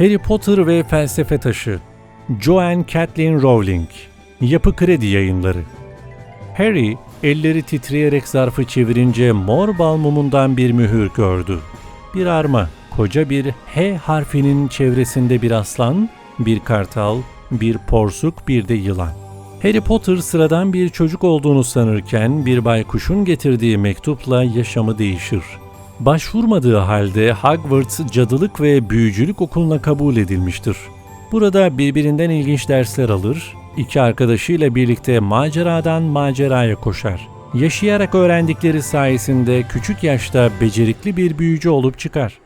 Harry Potter ve Felsefe Taşı Joanne Kathleen Rowling Yapı Kredi Yayınları Harry, elleri titreyerek zarfı çevirince mor bal mumundan bir mühür gördü. Bir arma, koca bir H harfinin çevresinde bir aslan, bir kartal, bir porsuk, bir de yılan. Harry Potter sıradan bir çocuk olduğunu sanırken bir baykuşun getirdiği mektupla yaşamı değişir. Başvurmadığı halde Hogwarts Cadılık ve Büyücülük Okulu'na kabul edilmiştir. Burada birbirinden ilginç dersler alır, iki arkadaşıyla birlikte maceradan maceraya koşar. Yaşayarak öğrendikleri sayesinde küçük yaşta becerikli bir büyücü olup çıkar.